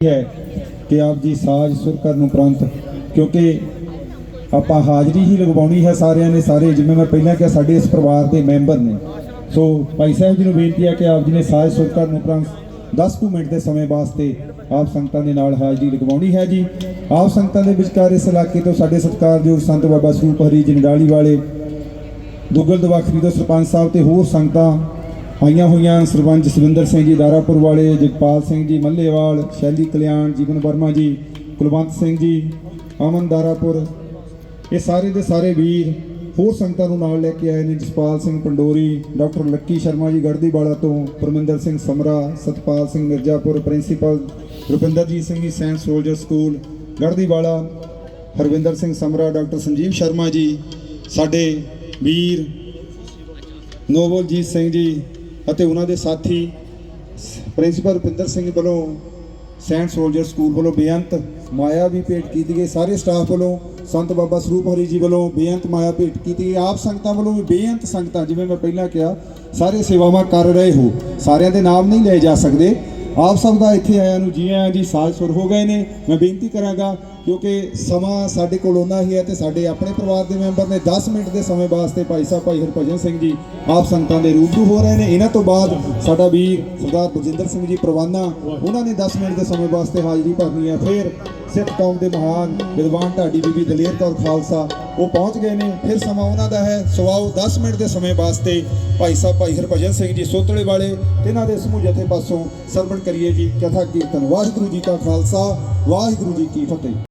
ਹੈ ਕਿ ਆਪ ਜੀ ਸਾਜ ਸੁਰ ਕਰਨ ਉਪਰੰਤ, ਕਿਉਂਕਿ ਆਪਾਂ ਹਾਜ਼ਰੀ ਹੀ ਲਗਵਾਉਣੀ ਹੈ ਸਾਰਿਆਂ ਨੇ, ਸਾਰੇ ਜਿਵੇਂ ਮੈਂ ਪਹਿਲਾਂ ਕਿਹਾ, ਸਾਡੇ ਇਸ ਪਰਿਵਾਰ ਦੇ ਮੈਂਬਰ ਨੇ। ਸੋ ਭਾਈ ਸਾਹਿਬ ਜੀ ਨੂੰ ਬੇਨਤੀ ਹੈ ਕਿ ਆਪ ਜੀ ਨੇ ਸਾਜ ਸੁਰ ਕਰਨ ਉਪਰੰਤ 10 ਕੁ ਮਿੰਟ ਦੇ ਸਮੇਂ ਵਾਸਤੇ ਆਪ ਸੰਗਤਾਂ ਦੇ ਨਾਲ ਹਾਜ਼ਰੀ ਲਗਵਾਉਣੀ ਹੈ ਜੀ। ਆਪ ਸੰਗਤਾਂ ਦੇ ਵਿਚਕਾਰ ਇਸ ਇਲਾਕੇ ਤੋਂ ਸਾਡੇ ਸਤਿਕਾਰਯੋਗ ਸੰਤ ਬਾਬਾ ਸਰੂਪ ਹਰੀ ਜੰਡਾਲੀ ਵਾਲੇ ਦੁੱਗਲ ਦਵਾਖਰੀ ਤੋਂ ਸਰਪੰਚ ਸਾਹਿਬ ਤੇ ਹੋਰ ਸੰਗਤਾਂ ਆਈਆਂ ਹੋਈਆਂ ਸਰਪੰਚ ਜਸਵਿੰਦਰ ਸਿੰਘ ਜੀ, ਦਾਰਾਪੁਰ ਵਾਲੇ, ਜਗਪਾਲ ਸਿੰਘ ਜੀ, ਮੱਲੇਵਾਲ, ਸ਼ੈਲੀ ਕਲਿਆਣ, ਜੀਵਨ ਵਰਮਾ ਜੀ, ਕੁਲਵੰਤ ਸਿੰਘ ਜੀ, ਅਮਨ ਦਾਰਾਪੁਰ। ਇਹ ਸਾਰੇ ਦੇ ਸਾਰੇ ਵੀਰ ਹੋਰ ਸੰਗਤਾਂ ਨੂੰ ਨਾਲ ਲੈ ਕੇ ਆਏ ਨੇ। ਜਸਪਾਲ ਸਿੰਘ ਪੰਡੋਰੀ, ਡਾਕਟਰ ਲੱਕੀ ਸ਼ਰਮਾ ਜੀ, ਗੜਦੀਵਾਲਾ ਤੋਂ, Parminder Singh Samra, Satpal Singh Mirzapur, principal Rupinderjit Singh ji, saint soldier school, Garhdiwala, Harvinder Singh Samra, doctor Sanjeev Sharma ji, ਸਾਡੇ ਵੀਰ ਨੋਵਲਜੀਤ ਸਿੰਘ ਜੀ ਅਤੇ ਉਹਨਾਂ ਦੇ ਸਾਥੀ ਪ੍ਰਿੰਸੀਪਲ ਰੁਪਿੰਦਰ ਸਿੰਘ ਵੱਲੋਂ, ਸੈਂਟ ਸੋਲਜਰ ਸਕੂਲ ਵੱਲੋਂ ਬੇਅੰਤ ਮਾਇਆ ਵੀ ਭੇਟ ਕੀਤੀ ਗਈ। ਸਾਰੇ ਸਟਾਫ ਵੱਲੋਂ, ਸੰਤ ਬਾਬਾ ਸਰੂਪ ਹਰੀ ਜੀ ਵੱਲੋਂ ਬੇਅੰਤ ਮਾਇਆ ਭੇਟ ਕੀਤੀ ਗਈ। ਆਪ ਸੰਗਤਾਂ ਵੱਲੋਂ ਵੀ ਬੇਅੰਤ ਸੰਗਤਾਂ, ਜਿਵੇਂ ਮੈਂ ਪਹਿਲਾਂ ਕਿਹਾ, ਸਾਰੇ ਸੇਵਾਵਾਂ ਕਰ ਰਹੇ ਹੋ। ਸਾਰਿਆਂ ਦੇ ਨਾਮ ਨਹੀਂ ਲਏ ਜਾ ਸਕਦੇ। ਆਪ ਸਭ ਦਾ ਇੱਥੇ ਆਇਆ ਨੂੰ ਜੀ ਆਇਆਂ ਜੀ ਸਾਲ ਸੁਰ ਹੋ ਗਏ ਨੇ। ਮੈਂ ਬੇਨਤੀ ਕਰਾਂਗਾ, ਕਿਉਂਕਿ ਸਮਾਂ ਸਾਡੇ ਕੋਲ ਉਹਨਾਂ ਹੀ ਹੈ ਤੇ ਸਾਡੇ ਆਪਣੇ ਪਰਿਵਾਰ ਦੇ ਮੈਂਬਰ ਨੇ 10 ਮਿੰਟ ਦੇ ਸਮੇਂ ਵਾਸਤੇ ਭਾਈ ਸਾਹਿਬ, ਭਾਈ ਹਰਭਜਨ ਸਿੰਘ ਜੀ, ਆਪ ਸੰਗਤਾਂ ਦੇ ਰੂਬਰੂ ਹੋ ਰਹੇ ਨੇ। ਇਹਨਾਂ ਤੋਂ ਬਾਅਦ ਸਾਡਾ ਵੀਰ ਸਰਦਾਰ ਬਲਜਿੰਦਰ ਸਿੰਘ ਜੀ ਪ੍ਰਵਾਨਾ, ਉਹਨਾਂ ਨੇ 10 ਮਿੰਟ ਦੇ ਸਮੇਂ ਵਾਸਤੇ ਹਾਜ਼ਰੀ ਭਰਨੀ ਹੈ। ਫਿਰ ਸਿੱਖ ਕੌਮ ਦੇ ਮਹਾਨ ਵਿਦਵਾਨ ਢਾਡੀ ਬੀਬੀ ਦਲੇਰ ਕੌਰ ਖਾਲਸਾ, ਉਹ ਪਹੁੰਚ ਗਏ ਨੇ। ਫਿਰ ਸਮਾਂ ਉਹਨਾਂ ਦਾ ਹੈ ਸਵਾਓ 10 ਮਿੰਟ ਦੇ ਸਮੇਂ ਵਾਸਤੇ ਭਾਈ ਸਾਹਿਬ, ਭਾਈ ਹਰਭਜਨ ਸਿੰਘ ਜੀ ਸੋਤਲੇ ਵਾਲੇ ਤੇ ਇਹਨਾਂ ਦੇ ਸਮੂਹ ਜਥੇ ਪਾਸੋਂ ਸਰਵਣ ਕਰੀਏ ਜੀ। ਕਥਾ, ਕੀਰਤਨ, ਵਾਹਿਗੁਰੂ ਜੀ ਕਾ ਖਾਲਸਾ, ਵਾਹਿਗੁਰੂ ਜੀ ਕੀ ਫਤਿਹ।